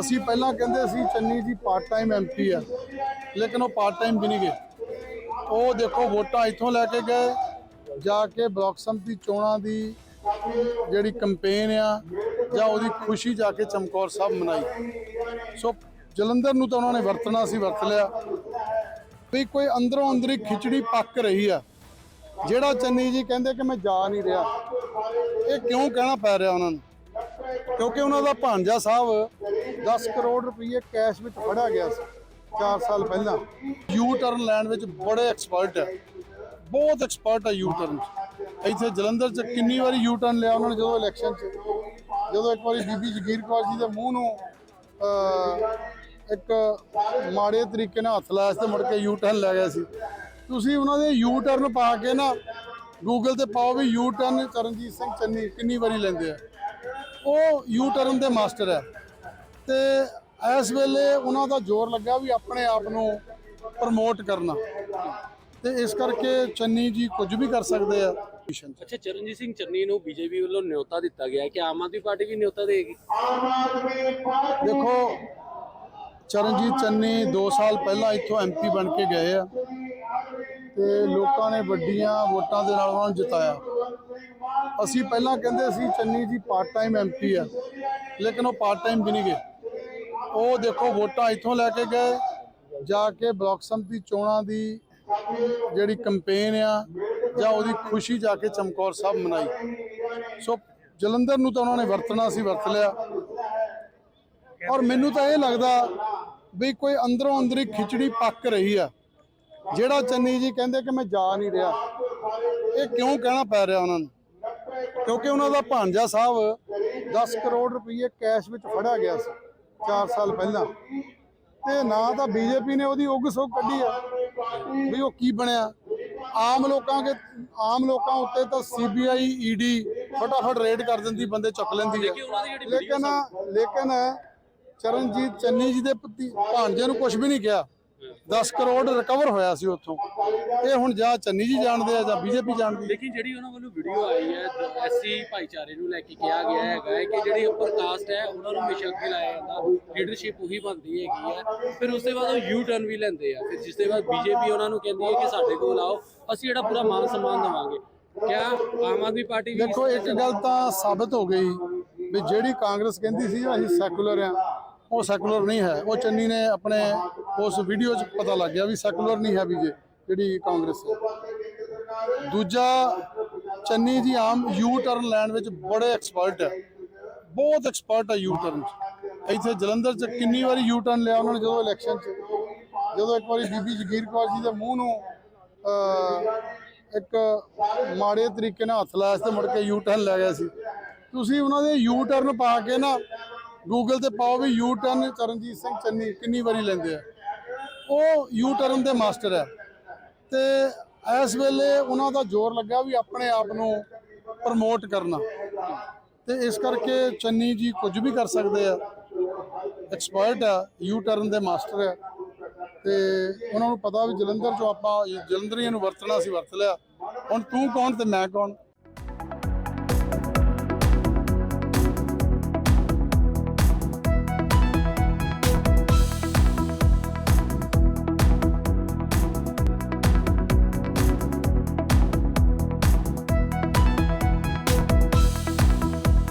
ਅਸੀਂ ਪਹਿਲਾਂ ਕਹਿੰਦੇ ਸੀ ਚੰਨੀ ਜੀ ਪਾਰਟ ਟਾਈਮ ਐਮਪੀ ਆ, ਲੇਕਿਨ ਉਹ ਪਾਰਟ ਟਾਈਮ ਵੀ ਨਹੀਂ ਗਏ। ਉਹ ਦੇਖੋ ਵੋਟਾਂ ਇੱਥੋਂ ਲੈ ਕੇ ਗਏ, ਜਾ ਕੇ ਬਲਾਕ ਸੰਮਤੀ ਚੋਣਾਂ ਦੀ ਜਿਹੜੀ ਕੈਂਪੇਨ ਆ, ਜਾਂ ਉਹਦੀ ਖੁਸ਼ੀ ਜਾ ਕੇ ਚਮਕੌਰ ਸਾਹਿਬ ਮਨਾਈ। ਸੋ ਜਲੰਧਰ ਨੂੰ ਤਾਂ ਉਹਨਾਂ ਨੇ ਵਰਤਣਾ ਸੀ, ਵਰਤ ਲਿਆ। ਵੀ ਕੋਈ ਅੰਦਰੋਂ ਅੰਦਰੀ ਖਿਚੜੀ ਪੱਕ ਰਹੀ ਆ, ਜਿਹੜਾ ਚੰਨੀ ਜੀ ਕਹਿੰਦੇ ਕਿ ਮੈਂ ਜਾ ਨਹੀਂ ਰਿਹਾ, ਇਹ ਕਿਉਂ ਕਹਿਣਾ ਪੈ ਰਿਹਾ ਉਹਨਾਂ ਨੂੰ? ਕਿਉਂਕਿ ਉਹਨਾਂ ਦਾ ਭਾਂਜਾ ਸਾਹਿਬ 10 ਕਰੋੜ ਰੁਪਏ ਕੈਸ਼ ਵਿੱਚ ਫੜਿਆ ਗਿਆ ਸੀ 4 ਸਾਲ ਪਹਿਲਾਂ। ਯੂ ਟਰਨ ਲੈਣ ਵਿੱਚ ਬੜੇ ਐਕਸਪਰਟ ਹੈ। ਬਹੁਤ ਐਕਸਪਰਟ ਹੈ ਯੂ ਟਰਨ ਇੱਥੇ ਜਲੰਧਰ ਚ ਕਿੰਨੀ ਵਾਰੀ ਯੂ ਟਰਨ ਲਿਆ ਉਹਨਾਂ ਨੇ ਜਦੋਂ ਇਲੈਕਸ਼ਨ ਚ। ਜਦੋਂ ਇੱਕ ਵਾਰੀ ਬੀਬੀ ਜਗੀਰ ਕੌਰ ਜੀ ਦੇ ਮੂੰਹ ਨੂੰ ਇੱਕ ਮਾੜੇ ਤਰੀਕੇ ਨਾਲ ਹੱਥ ਲਾਇਆ ਤੇ ਮੁੜ ਕੇ ਯੂ ਟਰਨ ਲੈ ਗਿਆ ਸੀ। ਤੁਸੀਂ ਉਹਨਾਂ ਦੇ ਯੂ ਟਰਨ ਪਾ ਕੇ ਨਾ ਗੂਗਲ ਤੇ ਪਾਓ ਵੀ ਯੂ ਟਰਨ ਚਰਨਜੀਤ ਸਿੰਘ ਚੰਨੀ ਕਿੰਨੀ ਵਾਰੀ ਲੈਂਦੇ ਆ। ਉਹ ਯੂ ਟਰਨ ਦੇ ਮਾਸਟਰ ਹੈ। ਤੇ ਇਸ ਵੇਲੇ ਉਹਨਾਂ ਦਾ ਜ਼ੋਰ ਲੱਗਾ ਵੀ ਆਪਣੇ ਆਪ ਨੂੰ ਪ੍ਰਮੋਟ ਕਰਨਾ। ਤੇ ਇਸ ਕਰਕੇ ਚੰਨੀ ਜੀ ਕੁਝ ਵੀ ਕਰ ਸਕਦੇ ਆ। ਅੱਛਾ ਚਰਨਜੀਤ ਸਿੰਘ ਚੰਨੀ ਨੂੰ ਬੀਜੇਪੀ ਵੱਲੋਂ ਨਿਯੋਤਾ ਦਿੱਤਾ ਗਿਆ ਕਿ ਆਮ ਆਦਮੀ ਪਾਰਟੀ ਵੀ ਨਿਯੋਤਾ ਦੇਗੀ? ਦੇਖੋ ਚਰਨਜੀਤ ਚੰਨੀ 2 ਸਾਲ ਪਹਿਲਾਂ ਇੱਥੋਂ ਐਮਪੀ ਬਣ ਕੇ ਗਏ ਆ। ਤੇ ਲੋਕਾਂ ਨੇ ਵੱਡੀਆਂ ਵੋਟਾਂ ਦੇ ਨਾਲ ਉਹਨਾਂ ਨੂੰ ਜਿਤਾਇਆ। ਅਸੀਂ ਪਹਿਲਾਂ ਕਹਿੰਦੇ ਸੀ ਚੰਨੀ ਜੀ ਪਾਰਟ ਟਾਈਮ ਐਮਪੀ ਆ, ਲੇਕਿਨ ਉਹ ਪਾਰਟ ਟਾਈਮ ਵੀ ਨਹੀਂ ਗਏ। ਉਹ ਦੇਖੋ ਵੋਟਾਂ ਇੱਥੋਂ ਲੈ ਕੇ ਗਏ, ਜਾ ਕੇ ਬਲਾਕ ਸੰਮਤੀ ਚੋਣਾਂ ਦੀ ਜਿਹੜੀ ਕੈਂਪੇਨ ਆ, ਜਾਂ ਉਹਦੀ ਖੁਸ਼ੀ ਜਾ ਕੇ ਚਮਕੌਰ ਸਾਹਿਬ ਮਨਾਈ। ਸੋ ਜਲੰਧਰ ਨੂੰ ਤਾਂ ਉਹਨਾਂ ਨੇ ਵਰਤਣਾ ਸੀ, ਵਰਤ ਲਿਆ। ਔਰ ਮੈਨੂੰ ਤਾਂ ਇਹ ਲੱਗਦਾ ਵੀ ਕੋਈ ਅੰਦਰੋਂ ਅੰਦਰੀ ਖਿਚੜੀ ਪੱਕ ਰਹੀ ਆ, ਜਿਹੜਾ ਚੰਨੀ ਜੀ ਕਹਿੰਦੇ ਕਿ ਮੈਂ ਜਾ ਨਹੀਂ ਰਿਹਾ, ਇਹ ਕਿਉਂ ਕਹਿਣਾ ਪੈ ਰਿਹਾ ਉਹਨਾਂ ਨੂੰ? ਕਿਉਂਕਿ ਉਹਨਾਂ ਦਾ ਭਾਂਜਾ ਸਾਹਿਬ 10 ਕਰੋੜ ਰੁਪਏ ਕੈਸ਼ ਵਿੱਚ ਫੜਿਆ ਗਿਆ ਸੀ 4 ਸਾਲ ਪਹਿਲਾਂ। ਤੇ ਨਾ ਤਾਂ ਬੀਜੇਪੀ ਨੇ ਉਹਦੀ ਉਗ ਸੁਗ ਕੱਢੀ ਆ, ਵੀ ਉਹ ਕੀ ਬਣਿਆ। ਆਮ ਲੋਕਾਂ ਦੇ ਆਮ ਲੋਕਾਂ ਉੱਤੇ ਤਾਂ ਸੀਬੀਆਈ ਈਡੀ ਫਟਾਫਟ ਰੇਡ ਕਰ ਦਿੰਦੀ, ਬੰਦੇ ਚੁੱਕ ਲੈਂਦੀ ਹੈ ਲੇਕਿਨ ਲੇਕਿਨ ਚਰਨਜੀਤ ਚੰਨੀ ਜੀ ਦੇ ਪਤੀ ਭਾਂਜੇ ਨੂੰ ਕੁਝ ਵੀ ਨਹੀਂ ਕਿਹਾ। 10 ਕਰੋੜ ਰਿਕਵਰ ਹੋਇਆ ਸੀ ਉੱਥੋਂ। ਇਹ ਹੁਣ ਜਾਂ ਚੰਨੀ ਜੀ ਜਾਣਦੇ ਆ ਜਾਂ ਬੀਜੇਪੀ ਜਾਣਦੀ। ਹੈ ਲੇਕਿਨ ਜਿਹੜੀ ਉਹਨਾਂ ਵੱਲੋਂ ਵੀਡੀਓ ਆਈ ਹੈ ਐਸਸੀ ਭਾਈਚਾਰੇ ਨੂੰ ਲੈ ਕੇ ਕਿਹਾ ਗਿਆ ਹੈਗਾ ਹੈ ਕਿ ਜਿਹੜੀ ਉੱਪਰ ਕਾਸਟ ਹੈ ਉਹਨਾਂ ਨੂੰ ਹਮੇਸ਼ਾ ਅੱਗੇ ਲਾਇਆ ਜਾਂਦਾ। ਲੀਡਰਸ਼ਿਪ ਉਹੀ ਬਣਦੀ ਹੈਗੀ ਹੈ। ਫਿਰ ਉਸ ਤੋਂ ਬਾਅਦ ਉਹ ਯੂ ਟਰਨ ਵੀ ਲੈਂਦੇ ਆ। ਫਿਰ ਜਿਸ ਦੇ ਬਾਅਦ ਬੀਜੇਪੀ ਉਹਨਾਂ ਨੂੰ ਕਹਿੰਦੀ ਹੈ ਕਿ ਸਾਡੇ ਕੋਲ ਆਓ ਅਸੀਂ ਜਿਹੜਾ ਪੂਰਾ ਮਾਨ ਸਨਮਾਨ ਦੇਵਾਂਗੇ। ਕਿਆ? ਆਮ ਆਦਮੀ ਪਾਰਟੀ ਵੀ ਦੇਖੋ ਇੱਕ ਗੱਲ ਤਾਂ ਸਾਬਤ ਹੋ ਗਈ ਵੀ ਜਿਹੜੀ ਕਾਂਗਰਸ ਕਹਿੰਦੀ ਸੀ ਅਸੀਂ ਸੈਕੂਲਰ ਆ। ਉਹ ਸੈਕੂਲਰ ਨਹੀਂ ਹੈ। ਉਹ ਚੰਨੀ ਨੇ ਆਪਣੇ ਉਸ ਵੀਡੀਓ 'ਚ ਪਤਾ ਲੱਗ ਗਿਆ ਵੀ ਸੈਕੂਲਰ ਨਹੀਂ ਹੈ ਵੀ ਜੇ, ਜਿਹੜੀ ਕਾਂਗਰਸ ਹੈ। ਦੂਜਾ, ਚੰਨੀ ਜੀ ਆਮ ਯੂ ਟਰਨ ਲੈਣ ਵਿੱਚ ਬੜੇ ਐਕਸਪਰਟ ਹੈ। ਬਹੁਤ ਐਕਸਪਰਟ ਹੈ ਯੂ ਟਰਨ 'ਚ। ਇੱਥੇ ਜਲੰਧਰ 'ਚ ਕਿੰਨੀ ਵਾਰੀ ਯੂ ਟਰਨ ਲਿਆ ਉਹਨਾਂ ਨੇ ਜਦੋਂ ਇਲੈਕਸ਼ਨ 'ਚ। ਜਦੋਂ ਇੱਕ ਵਾਰੀ ਬੀਬੀ ਜਗੀਰ ਕੌਰ ਜੀ ਦੇ ਮੂੰਹ ਨੂੰ ਇੱਕ ਮਾੜੇ ਤਰੀਕੇ ਨਾਲ ਹੱਥ ਲਾਇਆ ਸੀ ਮੁੜ ਕੇ ਯੂ ਟਰਨ ਲੈ ਗਿਆ ਸੀ। ਤੁਸੀਂ ਉਹਨਾਂ ਦੇ ਯੂ ਟਰਨ ਪਾ ਕੇ ਨਾ ਗੂਗਲ ਤੇ ਪਾਓ ਵੀ ਯੂ ਟਰਨ ਚਰਨਜੀਤ ਸਿੰਘ ਚੰਨੀ ਕਿੰਨੀ ਵਾਰੀ ਲੈਂਦੇ ਆ। ਉਹ ਯੂ ਟਰਨ ਦੇ ਮਾਸਟਰ ਹੈ ਤੇ ਇਸ ਵੇਲੇ ਉਹਨਾਂ ਦਾ ਜ਼ੋਰ ਲੱਗਾ ਵੀ ਆਪਣੇ ਆਪ ਨੂੰ ਪ੍ਰਮੋਟ ਕਰਨਾ। ਤੇ ਇਸ ਕਰਕੇ ਚੰਨੀ ਜੀ ਕੁਝ ਵੀ ਕਰ ਸਕਦੇ ਆ। ਐਕਸਪਰਟ ਆ ਯੂ ਟਰਨ ਦੇ ਮਾਸਟਰ ਆ। ਤੇ ਉਹਨਾਂ ਨੂੰ ਪਤਾ ਵੀ ਜਲੰਧਰ ਚੋਂ ਆਪਾਂ ਜਲੰਧਰੀਆਂ ਨੂੰ ਵਰਤਣਾ ਸੀ, ਵਰਤ ਲਿਆ। ਹੁਣ ਤੂੰ ਕੌਣ ਤੇ ਮੈਂ ਕੌਣ?